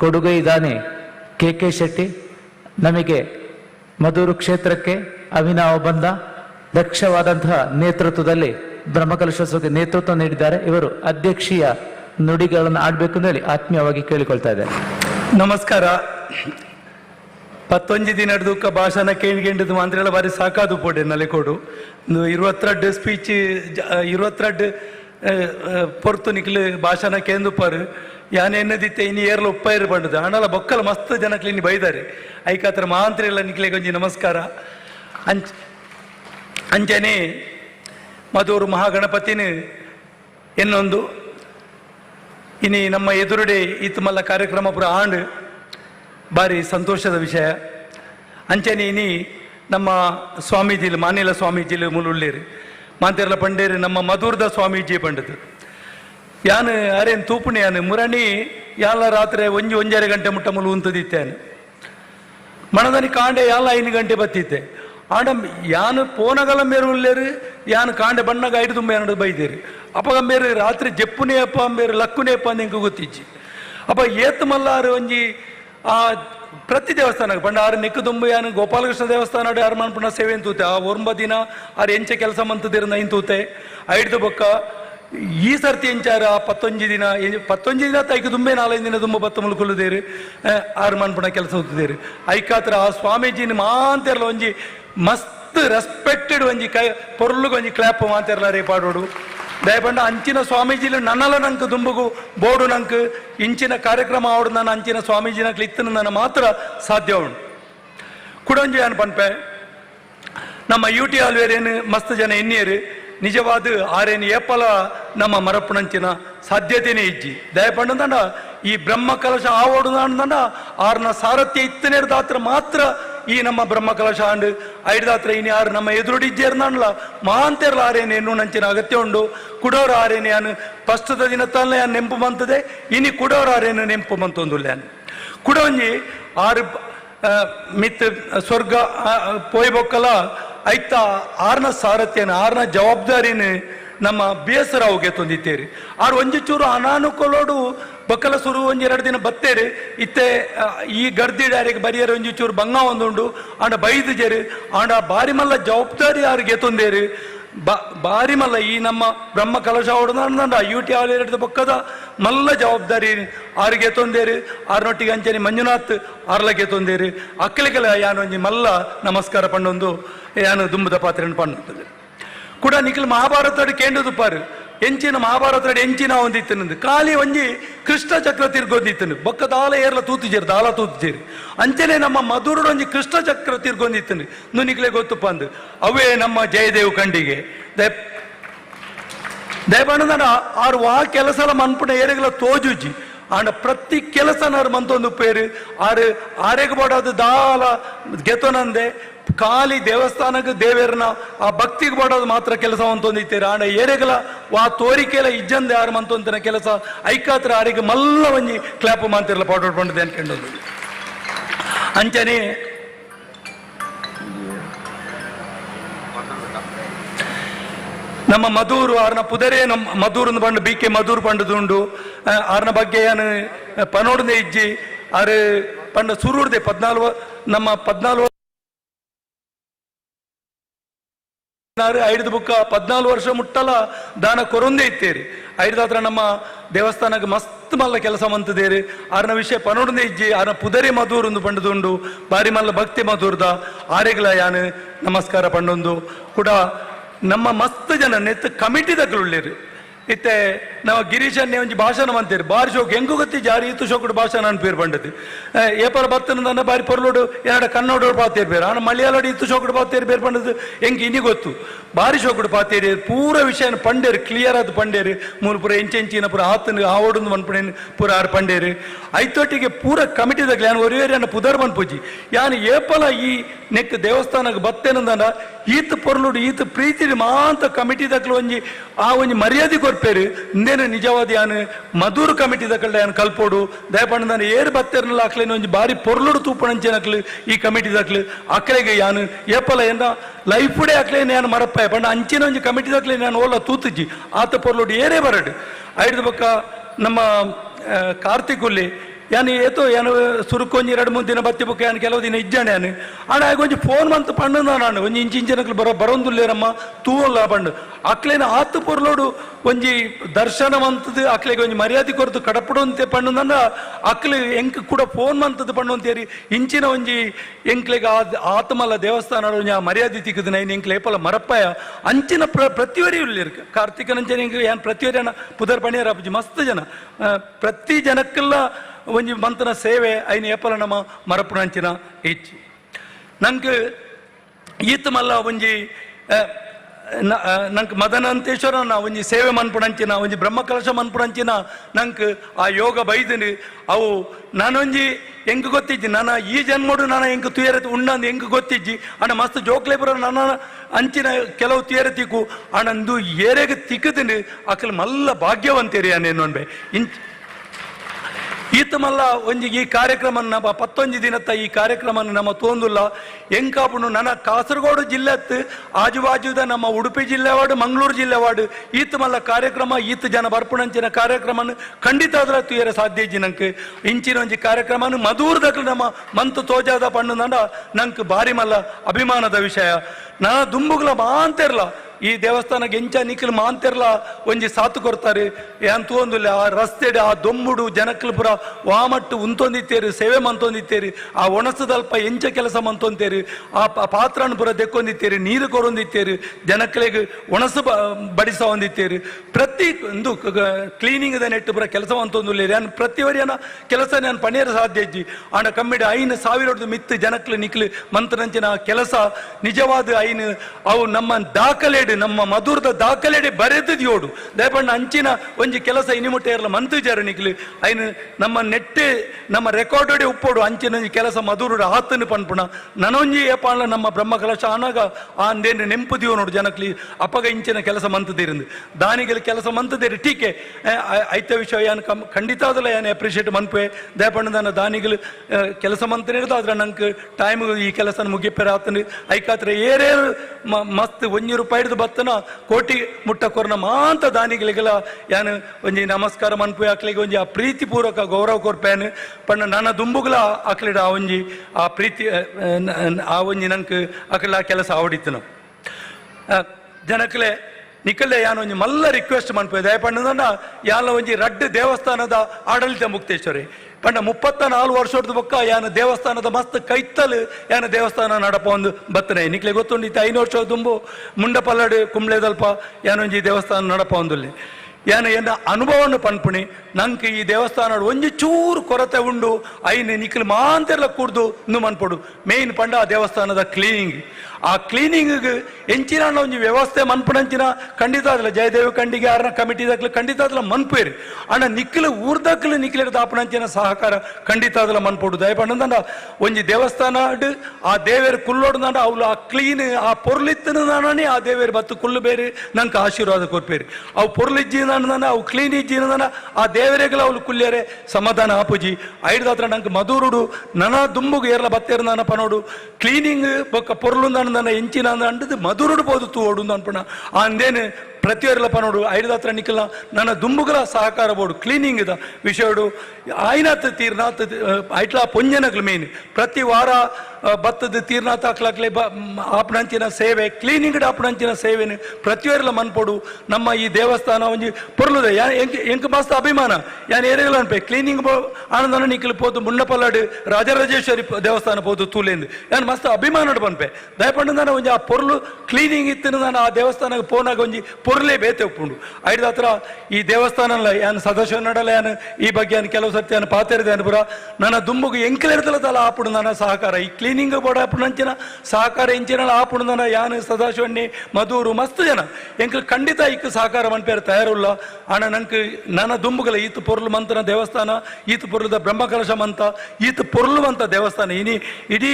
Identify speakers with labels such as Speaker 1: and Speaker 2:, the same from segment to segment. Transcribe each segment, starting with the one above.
Speaker 1: ಕೊಡುಗೆ ಇದ್ದಾನೆ K K Shetty, ನಮಗೆ ಮಧುರು ಕ್ಷೇತ್ರಕ್ಕೆ ಅವಿನಾವ ಬಂದ ದಕ್ಷವಾದಂತಹ ನೇತೃತ್ವದಲ್ಲಿ ಬ್ರಹ್ಮಕಲಶೋತ್ಸವಕ್ಕೆ ನೇತೃತ್ವ ನೀಡಿದ್ದಾರೆ. ಇವರು ಅಧ್ಯಕ್ಷೀಯ ನುಡಿಗಳನ್ನು ಆಡಬೇಕು ಅಂತ ಹೇಳಿ ಆತ್ಮೀಯವಾಗಿ ಕೇಳಿಕೊಳ್ತಾ ಇದ್ದಾರೆ.
Speaker 2: ನಮಸ್ಕಾರ. ಪತ್ತೊಂಜಿ ದಿನ ದುಃಖ ಭಾಷಣ ಕೇಳ್ಕೊಂಡಿದ್ದು ಅಂದ್ರೆಲ್ಲ ಬಾರಿ ಸಾಕಾದು ಪೋಡೆ ನಲೆಕೋಡು ಇರುವತ್ತೆರಡು ಸ್ಪೀಚ್ ಇರುವತ್ತೆರಡು ಪೊರ್ತು ನಿಕ್ಲು ಭಾಷಣ ಕೇಂದ್ರ ಯಾನ್ ಎನ್ನದಿತ್ತೆ ಇನ್ನು ಏರ್ಲ ಉಪ್ಪಾಯಿರು ಬಂಡದು. ಹಣಲ ಬೊಕ್ಕಲ ಮಸ್ತ್ ಜನಕ್ಲಿ ಇನ್ನು ಬೈದಾರೆ. ಐಕಾತ್ರ ಎಲ್ಲ ನಿಕ್ಲೆ ಗಂಜಿ ನಮಸ್ಕಾರ. ಅಂಚ್ ಅಂಚನೆ ಮಧುರು ಮಹಾಗಣಪತಿನ ಎನ್ನೊಂದು. ಇನಿ ನಮ್ಮ ಎದುರುಡೆ ಈತ ಮಲ್ಲ ಕಾರ್ಯಕ್ರಮ ಪುರ ಆಂಡ್ ಭಾರಿ ಸಂತೋಷದ ವಿಷಯ. ಅಂಚನೆ ಇನಿ ನಮ್ಮ ಸ್ವಾಮೀಜಿಲು, ಮಾನಿಲ ಸ್ವಾಮೀಜಿಲು ಮುಲುಳ್ಳೇರು ಮಾಂತಿರ್ಲ ಪಂಡೇರಿ ನಮ್ಮ ಮಧುರದ ಸ್ವಾಮೀಜಿ ಪಂಡದು. ಯಾನು ಅರೇನ್ ತೂಪುಣಿ ಯಾನು ಮುರಣಿ ಯಾಲ ರಾತ್ರಿ ಒಂಜಿ ಒಂಜರೆ ಗಂಟೆ ಮುಟ್ಟ ಮುಲು ಉಂತದಿತ್ತೇನು. ಮಣದನಿ ಕಾಂಡೆ ಯಾಲ ಐದು ಗಂಟೆ ಬತ್ತಿತ್ತೆ. ಆಂಡ ಯಾನು ಪೋನಗಲ ಮೇರು ಉಳ್ಳೇರು ಯಾನು ಕಾಂಡೆ ಬಣ್ಣಗ ಐದು ತುಂಬ ಎರಡು ಬೈದೇರಿ. ಅಪಗ ಮೇರು ರಾತ್ರಿ ಜಪ್ಪುನೇ ಅಪ್ಪ, ಮೇರು ಲಕ್ಕುನೇ ಅಪ್ಪ ನಿಂಗೆ ಗೊತ್ತಿಜ್ಜಿ. ಅಪ್ಪ ಏತ್ ಮಲ್ಲಾರು ಒಂಜಿ, ಆ ಪ್ರತಿ ದೇವಸ್ಥಾನ ಬಂಡ ಆರು ನಿಕ್ಕ ತುಂಬ ಯಾನು ಗೋಪಾಲಕೃಷ್ಣ ದೇವಸ್ಥಾನ ಆರು ಮನ್ಪುಣ ಸೇವೆ ಅಂತೂತೆ ಆ ಒಂಬ ದಿನ, ಆರು ಎಂಚೆ ಕೆಲಸ ಮಂತದಿರ ತೂತೆ ಐಡ್ದು ಬೊಕ್ಕ ಈ ಎಂಚಾರ ಪತ್ತೊಂಜಿ ದಿನ ಎ- ಪತ್ತೊಂಜಿ ದಿನ ದುಂಬೆ ನಾಲ್ಕು ದಿನ ದುಂಬ ಬತ್ತ ಮುಲ್ಕೊಲ್ಲುದೇರು ಆರು ಮನ್ಪುಣ ಕೆಲಸ ಹೋಗ್ತಿದ್ದೇರು ಐಕಾತ್ರ ಆ ಸ್ವಾಮೀಜಿನ ಮಾಂತೆರ್ಲ ಒಂಜಿ ಮಸ್ತ್ ರೆಸ್ಪೆಕ್ಟೆಡ್ ಒಂಜಿ ಕೈ, ಪೊರ್ಲುಗ ಒಂಜಿ ಕ್ಲಾಪ್ ಮಾತೆರ್ಲ ರೇ ಪಾಡೋಡು. ದಯಪಂಡ ಅಂಚಿನ ಸ್ವಾಮೀಜಿಲು ನನ್ನಲ ನಂಕ್ ದುಂಬುಗು, ಬೋಡು ನಂಕ್, ಇಂಚಿನ ಕಾರ್ಯಕ್ರಮ ಆವಡು ನಾನು ಅಂಚಿನ ಸ್ವಾಮೀಜಿನ ಕ್ಲಿತ್ತನ ನನ್ನ ಮಾತ್ರ ಸಾಧ್ಯ ಉಂಟು. ಕುಡೊಂಜಿ ಅನ್ಪನ್ಪೆ ನಮ್ಮ ಯು ಟಿ ಆಲ್ವೇರೇನು ಮಸ್ತ್ ಜನ ಎನ್ನಿಯರು ನಿಜವಾದ ಆರೇನು ಏಪಲ ನಮ್ಮ ಮರಪ್ಪನಂಚಿನ ಸಾಧ್ಯತೆನೇ ಇಜ್ಜಿ. ದಯಪಂಡ ಈ ಬ್ರಹ್ಮ ಕಲಶ ಆವೋಡು ಅಂದಂಡ, ಆರ್ನ ಸಾರಥ್ಯ ಇತ್ತನೇ ದಾತ್ರ ಮಾತ್ರ ಈ ನಮ್ಮ ಬ್ರಹ್ಮ ಕಲಶ ಅಂಡ್ ಐಡ್ದಾತ್ರ ಇನಿ ಆರು ನಮ್ಮ ಎದುರುಡಿಜ್ಜೇರ್ನಲ್ಲ ಮಹಾಂತೇರ್ಲ ಆರೇನೆ ಎನ್ನು ನಂಚಿನ ಅಗತ್ಯ ಉಂಡು. ಕುಡೋರ ಆರೇನೆ ಅನ್ನು ಪ್ರಸ್ತುತ ದಿನ ತಾನೇ ನೆಂಪು ಬಂತದೆ ಇನಿ ಕುಡೋರ ಆರೇನು ನೆಂಪು ಬಂತೊಂದುಲ್ಲ ಕುಡೋಂಜಿ ಆರು ಮಿತ್ ಸ್ವರ್ಗ ಪೋಯ್ ಬೊಕ್ಕಲ ಐತ ಆರ್ನ ಸಾರಥ್ಯನ, ಆರ್ನ ಜವಾಬ್ದಾರಿನ ನಮ್ಮ ಬೇಸರ ಅವಗೆ ತಂದಿತ್ತೇರಿ ಆರ್ ಒಂಜಿ ಚೂರು ಅನಾನುಕೂಲೋಡು ಬಕ್ಕಲ ಸುರು ಒಂಜಿ ಎರಡು ದಿನ ಬತ್ತೇರಿ. ಇತ್ತೆ ಈ ಗರ್ದಿ ಡಾರಿಗೆ ಬರಿಯರ್ ಒಂಜಿ ಚೂರು ಬಂಗ ಒಂದುಂಡು. ಆಂಡ ಬೈದು ಜೇರಿ. ಆಂಡ ಬಾರಿ ಮಲ್ಲ ಜವಾಬ್ದಾರಿ ಯಾರಿಗೆ ತೊಂದೇರಿ. ಬಾರಿ ಮಲ್ಲ, ಈ ನಮ್ಮ ಬ್ರಹ್ಮ ಕಲಶ ಹೊಡೆದ ಯು ಟಿ ಆಲ್ ಎರಡು ಬೊಕ್ಕದ ಮಲ್ಲ ಜವಾಬ್ದಾರಿ ಆರಿಗೆ ತೊಂದೇರಿ, ಆರ್ನೊಟ್ಟಿಗೆ ಅಂಚನೆ ಮಂಜುನಾಥ್, ಆರ್ಲಗೆ ತೊಂದೇರಿ. ಅಕ್ಕಲಿಗೆಲ್ಲ ಯಾನು ಒಂಜಿ ಮಲ್ಲ ನಮಸ್ಕಾರ ಪಂಡೊಂದು ಯಾನು ದುಂಬದ ಪಾತ್ರೆಯನ್ನು ಪಣ್ಣುತ್ತದೆ ಕೂಡ ನಿಖಿಲ್ ಮಹಾಭಾರತ ಕೇಂದ್ರ ಪಾರು. ಎಂಚಿನ ಮಹಾಭಾರತ ಎಂಚಿನ ಒಂದಿತ್ತನಂದು ಕಾಲಿ ಒಂಜಿ ಕೃಷ್ಣ ಚಕ್ರ ತಿರ್ಗೊಂದಿತ್ತನು ಬೊಕ್ಕ ದಾಲ ಏರ್ಲ ತೂತಿಜೇರು ದಾಲ ತೂತಿಜೇರು ಅಂಚನೆ ನಮ್ಮ ಮಧುರ ಒಂಜಿ ಕೃಷ್ಣ ಚಕ್ರ ತಿರ್ಗೊಂದಿತ್ತನು ನುನಿಕ್ಲೆ ಗೊತ್ತುಪ್ಪ ಅಂದು. ಅವೇ ನಮ್ಮ ಜಯದೇವ್ ಕಂಡಿಗೆ. ದಯ ದಯಪಂಡ ಆರು ಆ ಕೆಲಸಲ ಮನ್ಪುಣ ಏರೆಗಳ ತೋಜುಜಿ ಆಂಡ ಪ್ರತಿ ಕೆಲಸನಾರು ಮಂತೊಂದು ಪೇರು. ಆರು ಆರೆಗ್ ಬಡದು ದಾಲ ಗೆತೊನಂದೆ. ಖಾಲಿ ದೇವಸ್ಥಾನಕ್ಕೆ ದೇವೇರನ್ನ ಆ ಭಕ್ತಿಗೆ ಬಡೋದು ಮಾತ್ರ ಕೆಲಸ ಅಂತೊಂದಿತ್ತೀರಿ ಆಂಡ ಏರೆಗಲ, ವಾ ತೋರಿಕೆಲ ಇಜ್ಜಂದ ಯಾರು ಮಂತೊಂದಿನ ಕೆಲಸ. ಐಕಾತ್ರ ಆರಿಗೆ ಮಲ್ಲ ಒಂಜಿ ಕ್ಲಾಪ್ ಮಾಡ್ತಿರಲ್ಲ ಪಾಡೋಡ್ ಪಂಡದೆ ಅನ್ಕೊಂಡದ್ದು. ಅಂಚನೆ ನಮ್ಮ ಮಧೂರು ಆರ್ನ ಪುದರೆ ನಮ್ಮ ಮಧೂರನ್ನು ಬಂಡು ಬಿ ಕೆ ಮಧೂರ್ ಪಂಡದುಂಡು. ಆರ್ನ ಬಗ್ಗೆ ಏನು ಪನೋಡದೆ ಇಜ್ಜಿ, ಆರು ಪಂಡ ಸುರೂರ್ದೆ ಪದ್ನಾಲ್ವ, ನಮ್ಮ ಪದ್ನಾಲ್ಕು ಐದು ಬುಕ್ಕ ಪದ್ನಾಲ್ಕು ವರ್ಷ ಮುಟ್ಟಲ ದಾನ ಕೊರೊಂದೇ ಇತ್ತೇರಿ. ಐದಾತ್ರ ನಮ್ಮ ದೇವಸ್ಥಾನಕ್ಕೆ ಮಸ್ತ್ ಮಲ್ಲ ಕೆಲಸ ಮಂತದೇರಿ. ಆರ್ನ ವಿಷಯ ಪನೋಡನೆ ಇಜ್ಜಿ, ಆರ್ನ ಪುದರಿ ಮಧೂರೊಂದು ಪಂಡದುಂಡು ಬಾರಿ ಮಲ್ಲ ಭಕ್ತಿ ಮಧೂರ್ದ ಆರೆಗಳ ಯಾನು ನಮಸ್ಕಾರ ಪಂಡೊಂದು. ಕೂಡ ನಮ್ಮ ಮಸ್ತ್ ಜನ ನೆತ್ತ ಕಮಿಟಿ ತಗೊಳ್ಳಿರಿ ಇತ್ತೆ, ನಾವು ಗಿರೀಶನ್ನೇ ಒಂಜಿ ಭಾಷಣ ಅಂತೀರಿ ಬಾರಿ ಶೋಕ್ ಹೆಂಗು ಗೊತ್ತಿ ಜಾರಿ ಇತ್ತು ಶೋಕುಡು ಭಾಷಣ ಅಂತ ಪೇರು ಬಂಡದು ಏಪರ ಬತ್ತನ ಬಾರಿ ಪೊರ್ಲೋಡು ಏನಾಡ ಕನ್ನಡ ಪಾತೇರಿ ಬೇರೆ. ಆನ ಮಲಯಾಳೋಡು ಇತ್ತು ಶೋಕುಡು ಪಾತೇರಿ ಬೇರೆ ಬಂಡದು, ಹೆಂಗೆ ಇನಿ ಗೊತ್ತು. ಬಾರಿ ಶೋಕುಡು ಪಾತೇರಿ ಪೂರ ವಿಷಯನ ಪಂಡೇರು ಕ್ಲಿಯರ್ ಆದ ಮೂರು ಮೂಲ ಪುರ ಎಂಚೆಂಚಿನ ಪೂರ ಆತನ ಆವಡೊಂದು ಮನ್ಪುಣೇನು ಪೂರ ಆರು ಪಂಡೇರು. ಐತೊಟ್ಟಿಗೆ ಪೂರ ಕಮಿಟಿದಾಗ ಯಾನು ಒರಿವೇರಿಯನ್ನ ಪುದರ್ ಪೂಜಿ ಯಾನು ಏಪಲ ಈ ನೆಕ್ ದೇವಸ್ಥಾನಕ್ಕೆ ಬತ್ತೇನಂದನ, ಈತ ಪೊರ್ಲುಡು, ಈತ ಪ್ರೀತಿ ಮಾಂತ ಕಮಿಟಿ ದಕ್ಲು ಒಂಜಿ, ಆ ಒಂಜಿ ಮರ್ಯಾದೆ ಕೊರ್ಪೇರು ಇಂದೇನು ನಿಜವಾದ ಯಾನು ಮಧುರ್ ಕಮಿಟಿ ದಕ್ಕಲ್ಡ ಯಾನು ಕಲ್ಪೋಡು. ದಯಪಂಡ ಏರ್ ಬತ್ತೇರ್ನಲ್ಲಿ ಅಕ್ಲೇನು ಒಂಜಿ ಬಾರಿ ಪೊರ್ಲುಡು ತೂಪಣಂಚೇನಕ್ಲು ಈ ಕಮಿಟಿ ದಕ್ಲು ಅಕ್ಲೆಗೆ ಯಾನು, ಏಪಲ ಏನ ಲೈಫ್ ಡೇ ಅಕ್ಲೇನು ಯಾನು ಮರಪ್ಪ. ಪಂಡ ಅಂಚಿನ ಒಂಜಿ ಕಮಿಟಿ ದಕ್ಲೆ ನಾನು ಓಲ ತೂತಜ್ಜಿ. ಆತ ಪೊರ್ಲುಡು ಏರೇ ಬರಡು. ಐದು ಬೊಕ್ಕ ನಮ್ಮ ಕಾರ್ತಿಕ್ ಉಲ್ಲಿ ಯಾನು ಏತು, ಏನು ಸುರುಕೊಂಜಿ ಎರಡು ಮೂರು ದಿನ ಬತ್ತಿ ಬುಕ್ಕ ಯಾನು ಕೆಲವು ದಿನ ಇಜ್ಜಾಣೆ ಯಾನು ಆಡ ಒಂಜಿ ಫೋನ್ ಮಂತ್ ಪಂಡು ನಾನು, ಒಂಜಿ ಇಂಚಿ ಇಂಚಿನಕ್ಲು ಬರೋ ಬರೋಂದುಲ್ಲೇರಮ್ಮ, ತೂವಲ್ಲ ಪಂಡು ಅಕ್ಲೇನ ಆತು ಪೊರ್ಲೋಡು ಒಂಜಿ ದರ್ಶನ ಮಂತದ್ದು ಅಕ್ಲೆಗೆ ಒಂಜಿ ಮರ್ಯಾದೆ ಕೊರತು ಕಡಪಡು ಅಂತ ಪಂಡು ನನ್ನ, ಅಕ್ಲೆ ಎಂಕ್ ಕೂಡ ಫೋನ್ ಮಂತದ್ದು ಪಂಡು ಅಂತೇರಿ ಇಂಚಿನ ಒಂಜಿ ಎಂಕ್ಲೆಗೆ ಆ ಆತಮಲ್ಲ ದೇವಸ್ಥಾನ ಒಂಜಿ ಆ ಮರ್ಯಾದೆ ತಿಕ್ಕದು ನೈನ್ ಎಂಕ್ಲೆ ಏಪಲ ಮರಪ್ಪಾಯ. ಅಂಚಿನ ಪ್ರ ಪ್ರತಿವರಿ ಇರ್ಲಿರ್ಕ ಕಾರ್ತಿಕನಂಚನೆ ಏನು ಪ್ರತಿವರಿ ಪುದರ್ ಪಣಿಯರ ಮಸ್ತ್ ಜನ. ಪ್ರತಿ ಜನಕ್ಕೆಲ್ಲ ಒಂಜಿ ಮಂತನ ಸೇವೆ ಐನ ಏಪಲ ನಮ್ಮ ಮರಪುಣಂಚಿನ ಹೆಚ್ಚು ನಂಗೆ ಈತ ಮಲ್ಲ ಒಂಜಿ ನಂಗೆ ನ- ಆ, ನಂಕ್ ಮದನಂತೇಶ್ವರ ನಾ ಒಂಜಿ ಸೇವೆ ಮನ್ಪುಣಂಚಿನ ಒಂಜಿ ಬ್ರಹ್ಮಕಲಶ ಮನ್ಪುಣಂಚಿನ ನಂಕ್ ಆ ಯೋಗ ಬೈದಿನಿ. ಅವು ನಾನೊಂಜಿ ಎಂಕ್ ಗೊತ್ತಿಜ್ಜಿ ನಾನು ಈ ಜನ್ಮಡು ನಾನು ಎಂಕ್ ತುಯರತಿ ಉಂಡಂದು ಎಂಕ್ ಗೊತ್ತಿಜ್ಜಿ. ಅಣ್ಣ ಮಸ್ತ್ ಜೋಕ್ಲೆ ಬರೋ ನನ್ನ ಅಂಚಿನ ಕೆಲವು ತುಯರ ತಿಕ್ಕು ಅಣ್ಣಂದು ಏರೆಗೆ ತಿಕ್ಕದಿನಿ ಅಕಲ್ ಮಲ್ಲ ಭಾಗ್ಯವಂತೇರಿ ಅನ್ಬೇ. ಇಂಚ್ ಈತ ಮಲ್ಲ ಒಂಜಿ ಈ ಕಾರ್ಯಕ್ರಮ ನಮ್ಮ ಪತ್ತೊಂಜಿ ದಿನತ್ತ ಈ ಕಾರ್ಯಕ್ರಮ ನಮ್ಮ ತೋಂದುಲ್ಲ. ಎಂಕಾಪುನು ನನ್ನ ಕಾಸರಗೋಡು ಜಿಲ್ಲೆತ್, ಆಜುಬಾಜುದ ನಮ್ಮ ಉಡುಪಿ ಜಿಲ್ಲೆ ವಾರ್ಡ್ ಮಂಗಳೂರು ಜಿಲ್ಲೆ ಈತಮಲ್ಲ ಈತ ಮಲ್ಲ ಕಾರ್ಯಕ್ರಮ, ಈತ ಜನ ಬರ್ಪುಣಂಚಿನ ಕಾರ್ಯಕ್ರಮ ಖಂಡಿತ ಅದ್ರ ತುಯರ ಸಾಧ್ಯ ಇಜ್ಜಿ ಇಂಚಿನ ಒಂಜಿ ಕಾರ್ಯಕ್ರಮ ಮಧುರದಕ್ಲು ನಮ್ಮ ಮಂತ್ ತೋಜಾದ ಪಣ್ಣು ನಂಗೆ ಭಾರಿ ಮಲ್ಲ ಅಭಿಮಾನದ ವಿಷಯ. ನಾ ದುಂಬುಗ್ಲ ಮಾಂತಿರ್ಲ ಈ ದೇವಸ್ಥಾನ ಎಂಚ ನಿಖಿಲ್ ಮಾಂತಿರ್ಲ ಒಂಜಿ ಸಾತು ಕೊಡ್ತಾರೆ ಏನ್ ಒಂದಿಲ್ಲ ಆ ರಸ್ತೆಡ್ ಆ ದೊಮ್ಮುಡು ಜನಕ್ಲು ಪುರ ವಾಮಟ್ಟು ಉಂತೊಂದಿತ್ತೇರಿ, ಸೇವೆ ಮಂತೊಂದಿತ್ತೇರಿ, ಆ ಒಣಸದಲ್ಪ ಎಂಚ ಕೆಲಸ ಮಂತೊಂತೇರಿ ಆ ಪಾತ್ರನ ಪುರ ದೆಕ್ಕೊಂದಿತ್ತೇರಿ ನೀರು ಕೊರೊಂದಿತ್ತೇರಿ, ಜನಕ್ಲೆಗ್ ಒಣಸು ಬಡಿಸ ಹೊಂದಿತ್ತೇರಿ. ಪ್ರತಿ ಒಂದು ಕ್ಲೀನಿಂಗ್ ನೆಟ್ಟು ಪುರ ಕೆಲಸ ಮಂತೊಂದುಲ್ಲೇರಿ ನಾನು ಪ್ರತಿವರಿಯನ ಕೆಲಸ ನಾನು ಪಣಿಯರ ಸಾಧ್ಯ ಇಜ್ಜಿ. ಆಂಡ ಕಮ್ಮಿಡಿ ಐನು ಸಾವಿರ ಮಿತ್ತು ಜನಕ್ಲು ನಿಕ್ಲು ಮಂತ್ರನಂಚಿನ ಕೆಲಸ ನಿಜವಾದ ಐನು ಅವು ನಮ್ಮ ನಮ್ಮ ಮಧುರದ ದಾಖಲೆಡೆ ಬರೆದಿದ್ಯೋಡು ದಯಪಣ್ಣ ಅಂಚಿನ ಒಂಜಿ ಕೆಲಸ ಇನಿಮುಟ್ಟ ಇರಲ್ಲ ಮಂತು ನಿಕ್ಲು. ಐನು ನಮ್ಮ ನೆಟ್ಟೆ, ನಮ್ಮ ರೆಕಾರ್ಡಡೆ ಉಪ್ಪೋಡು ಅಂಚಿನ ಕೆಲಸ ಮಧುರುಡ ಆತನ ಪನ್ಪುಣ. ನನೊಂಜಿ ಏಪಾಳ ನಮ್ಮ ಬ್ರಹ್ಮ ಕಲಶ ಆನಾಗ ಆ ನೆಂಪು ದಿವ ನೋಡು ಜನಕ್ಲಿ. ಅಪಗ ಇಂಚಿನ ಕೆಲಸ ಮಂತದಿರಿಂದ ದಾನಿಗಳ ಕೆಲಸ ಮಂತದಿರಿ ಟೀಕೆ. ಐತ ವಿಷಯ ಏನು ಕಮ್, ಖಂಡಿತ ಅದಲ್ಲ ಏನು ಅಪ್ರಿಷಿಯೇಟ್ ಮನ್ಪೆ ದಯಪಣ್ಣ ನನ್ನ ದಾನಿಗಳು ಕೆಲಸ ಮಂತನಿರ್ದು ಆದ್ರೆ ನಂಗೆ ಟೈಮ್ ಈ ಕೆಲಸ ಮುಗಿಪೇರ ಆತನ. ಐಕಾತ್ರ ಏರೇ ಮಸ್ತ್ ಒಂಜಿ ರೂಪಾಯಿ ಬತ್ತನ? ಕೋಟಿ ಮುಟ್ಟ ಕೊರ್ನ ಮಾಂತ ದಾನಿಗಳಿಗೆಲ್ಲ ಯಾನು ಒಂಜಿ ನಮಸ್ಕಾರ ಮನ್ಪು ಆಕ್ಲಿಗೆ ಒಂಜಿ ಆ ಪ್ರೀತಿ ಪೂರ್ವಕ ಗೌರವ ಕೊರ್ಪೇನು ಪಣ್ಣ ನನ್ನ ದುಂಬುಗಳ ಆಕ್ಲಿಡ ಆ ಒಂಜಿ ಆ ಪ್ರೀತಿ ಆ, ಒಂಜಿ ನನಗೆ ಆ ಕೆಲಸ ಆವಡಿತ್ತು ನಾವು ಆ, ಜನಕ್ಲೆ ನಿಕಲ್ಲೆ ಯಾನು ಒಂಜಿ ಮಲ್ಲ ರಿಕ್ವೆಸ್ಟ್ ಮನ್ಪೆ. ದಯಪಂಡ ಯಾನ ಒಂಜಿ ರಡ್ಡ್ ದೇವಸ್ಥಾನದ ಆಡಳಿತ ಮುಕ್ತೇಶ್ವರಿ. ಪಂಡ ಮುಪ್ಪತ್ತ ನಾಲ್ಕು ವರ್ಷದ ಬೊಕ್ಕ ಯಾನ ದೇವಸ್ಥಾನದ ಮಸ್ತ್ ಕೈತ್ತಲು ಯಾನ ದೇವಸ್ಥಾನ ನಡಪ ಒಂದು ಬತ್ತನೆ. ನಿಕ್ಲೆ ಗೊತ್ತುಂಡಿತ್ತು ಐನೂರು ಐನು ವರ್ಷ ತುಂಬು ಮುಂಡಪಲ್ಲಡು ಕುಂಬ್ಳೆದಲ್ಪ, ಯಾನೊಂಜಿ ದೇವಸ್ಥಾನ ನಡಪ ಒಂದುಲ್ಲಿ. ಯಾನ ಏನ ಅನುಭವವನ್ನು ಪನ್ಪಣಿ. ನಂಗೆ ಈ ದೇವಸ್ಥಾನ ಒಂಜಿ ಚೂರು ಕೊರತೆ ಉಂಡು. ಐನ್ ನಿಖಿಲ್ ಮಾಂತೆಲ್ಲ ಕೂಡ್ದು ಇನ್ನು ಮನ್ಪಡು. ಮೇನ್ ಪಂಡ ಆ ದೇವಸ್ಥಾನದ ಕ್ಲೀನಿಂಗ್ ಆ ಕ್ಲೀನಿಂಗ್ ಎಂಚಿನ ಒಂಜಿ ವ್ಯವಸ್ಥೆ ಮನ್ಪಣಂಚಿನ ಖಂಡಿತ ಅದಲ್ಲ ಜಯದೇವ ಕಂಡಿಗೆ ಆರ್ನ ಕಮಿಟಿ ದಕ್ಲು ಖಂಡಿತ ಅದಲ್ಲ ಮನ್ಪೇರಿ ಅಣ್ಣ ನಿಖಿಲ್ ಊರ್ದಕ್ಕಲು ನಿಖಿಲ್ ದಾಪಣಂಚಿನ ಸಹಕಾರ ಖಂಡಿತ ಅದಲ್ಲ ಮನ್ಪಡು. ದಯಪಂಡ ಒಂಜಿ ದೇವಸ್ಥಾನ ಆ ದೇವೇರು ಕುಲ್ಲೋಡು ನಂಡ ಅವ್ಲು ಆ ಕ್ಲೀನ್ ಆ ಪೊರ್ಲಿತ್ತನ ನಾನೇ ಆ ದೇವೇರು ಬತ್ತು ಕುಲ್ಲು ಬೇರೆ ನಂಗೆ ಆಶೀರ್ವಾದ ಕೊರ್ಪೇರಿ ಅವು ಪೊರ್ಲಿಜ್ಜಿನ ನನ್ನ ಅವು ಕ್ಲೀನ್ ಇಜ್ಜಿನ ಆ ದೇವರೆಗಳ ಅವ್ಲು ಕುಲ್ಯರೆ. ಸಮಾಧಾನ ಆಪುಜಿ ಐಡ್ದ ಹತ್ರ ನಂಗೆ ಮಧುರುಡು, ನನ ದುಂಬುಗು ಏರ್ಲ ಬತ್ತೇರು ನನ್ನ ಪನೋಡು ಕ್ಲೀನಿಂಗ್ ಬೊಕ್ಕ ಪೊರ್ಲು ನನ್ನ ಎಂಚಿನ ಅಂಡದು ಮಧುರುಡು ಬೋದು ತೂ ಓಡು ಅನ್ಪಣ ಅಂದೇನು ಪ್ರತಿಯೊರ್ಲ ಪನೋಡು ಐಡ್ದ ಹತ್ರ ನಿಕ್ಕಲ ನನ್ನ ದುಂಬುಗಳ ಸಹಕಾರ ಬೋಡು ಕ್ಲೀನಿಂಗ್ ಇದ ವಿಷಯಡು ಆಯ್ನಾತ್ ತೀರ್ನಾತ್ ಐಟ್ಲಾ ಪುಂಜನಗಳು ಮೇನ್ ಪ್ರತಿ ವಾರ ಭತ್ತದ ತೀರ್ನಾಥ ಹಾಕ್ಲಾಕ್ಲೆ ಬ ಆಪಣಂಚಿನ ಸೇವೆ ಕ್ಲೀನಿಂಗ್ ಆಪಣಂಚಿನ ಸೇವೆ ಪ್ರತಿಯೊರ್ಲ ಮನ್ಪೊಡು ನಮ್ಮ ಈ ದೇವಸ್ಥಾನ ಒಂಜಿ ಪೊರ್ಲುದೆ. ಯಾ, ಎಂಕ್ ಎಂಕ್ ಮಸ್ತ್ ಅಭಿಮಾನ? ಯಾನ್ ಏರಿಯಲ್ಲ ಅನ್ಪೆ? ಕ್ಲೀನಿಂಗ್ ಆನಂದನ ನಿಕ್ಕಲು ಪೋದು, ಮುನ್ನಪಲ್ಲಾಡು ರಾಜರಾಜೇಶ್ವರಿ ದೇವಸ್ಥಾನ ಪೋದು ತೂಲೆಂದು. ಯಾನ್ ಮಸ್ತ್ ಅಭಿಮಾನ ಪನ್ಪೆ ದಯಪಂಡು ನಾನು ಒಂಜಿ ಆ ಪೊರ್ಲು ಕ್ಲೀನಿಂಗ್ ಇತ್ತಿನ ನಾನು ಆ ದೇವಸ್ಥಾನಕ್ಕೆ ಪೋನಾಗ ಒಂಜಿ ಪೊರ್ಲೇ ಬೇತೆ ಒಪ್ಪುಂಡು ಐದು ಹತ್ರ ಈ ದೇವಸ್ಥಾನ ಯಾನ್ ಸದಸ್ಯ ನಡಲ ಯಾನ್ ಈ ಬಗ್ಗೆ ಯಾನ್ ಕೆಲವು ಸರ್ತಿ ಯಾನ್ ಪಾತೆರಿದೆ ಅನ್ಪುರ, ನನ್ನ ದುಂಬುಗು ಎಂಕ್ಲೆಡ್ದಲ ತಲ ಆಪುಡು ನನ್ನ ಸಹಕಾರ. ಈ ಕ್ಲೀನಿಂಗ್ ಬೋರ್ಡ್ ಪುಣಂಚಿನ ಸಹಕಾರ ಇಂಚಿನ ಆ ನನ್ನ ಯಾನ್ ಸದಾಶಿವಣ್ಣಿ, ಮಧುರು, ಮಸ್ತ್ ಜನ. ಎಂಕ್ ಖಂಡಿತ ಇಕ್ ಸಹಕಾರ ಮನ್ಪೇರು ತಯಾರುಲ್ಲ. ಅಣ್ಣ ನಂಗೆ ನನ್ನ ದುಂಬುಗಳ ಈತ ಪೊರ್ಲು ಮಂತನ ದೇವಸ್ಥಾನ, ಈತ ಪೊರ್ಲದ ಬ್ರಹ್ಮಕಲಶ ಮಂತ, ಈತ ಪೊರ್ಲುವಂತ ದೇವಸ್ಥಾನ. ಇನಿ ಇಡೀ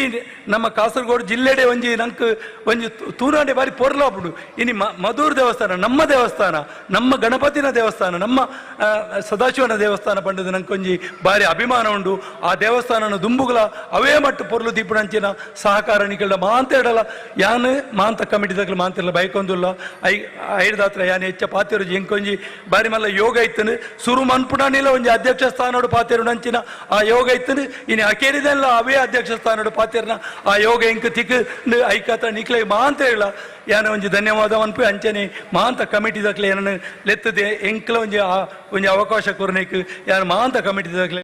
Speaker 2: ನಮ್ಮ ಕಾಸರಗೋಡು ಜಿಲ್ಲೆಡೆ ಒಂಜಿ ನಂಕ್ ಒಂಜಿ ತೂರಾಡೆ ಬಾರಿ ಪೊರ್ಲಾಬಿಡು ಇನಿ ಮಧುರ್ ದೇವಸ್ಥಾನ, ನಮ್ಮ ದೇವಸ್ಥಾನ, ನಮ್ಮ ಗಣಪತಿನ ದೇವಸ್ಥಾನ, ನಮ್ಮ ಸದಾಶಿವನ ದೇವಸ್ಥಾನ ಪಂಡದ ನಂಕೊಂಜಿ ಬಾರಿ ಅಭಿಮಾನ ಉಂಡು. ಆ ದೇವಸ್ಥಾನನ ದುಂಬುಗಳ ಅವೇ ಮಟ್ಟ ಪೊರ್ಲು ದೀಪುಣಂಚಿನ ಸಹಕಾರ ಸಹಕಾರಣಿಗಳ ಮಾಂತ ಯಾನ ಮಾಂತ ಕಮಿಟಿ ತಗಲು ಮಾಂತಿಲ್ಲ ಬೈಕೊಂದುಲ್ಲ. ಐ ಐಡ್ದಾತ್ರ ಯಾನ್ ಹೆಚ್ಚ ಪಾತಿರು ಎಂಕೊಂಜಿ ಬಾರಿ ಮಲ್ಲ ಯೋಗ ಇತ್ತನು ಸುರು ಮನ್ಪುಡಾನಿಲ್ಲ ಒಂಜಿ ಅಧ್ಯಕ್ಷ ಸ್ಥಾನಡು ಪಾತಿರು ನಂಚಿನ ಆ ಯೋಗ ಇತ್ತನು ಇನ್ನು ಅಕೇರಿದೆಲ್ಲ ಅವೇ ಅಧ್ಯಕ್ಷ ಸ್ಥಾನಡು ಪಾತಿರ್ನ ಆ ಯೋಗ ಇಂಕ್ ತಿಕ್ ಐಕತ ನಿಕ್ಲೆ ಮಾಂತ ಹೇಳ. ಯಾನ ಒಂಜಿ ಧನ್ಯವಾದ ಅನ್ಪು ಅಂಚನೆ ಮಾಂತ ಕಮಿಟಿ ದಕ್ಲೆ ಏನನ್ನು ಲೆತ್ತದೆ, ಎಂಕ್ಲ ಒಂಜಿ ಆ- ಒಂಜಿ ಅವಕಾಶ ಕೊರ್ನೇಕ್. ಯಾನ ಮಾಂತ ಕಮಿಟಿ ದಕ್ಲೆ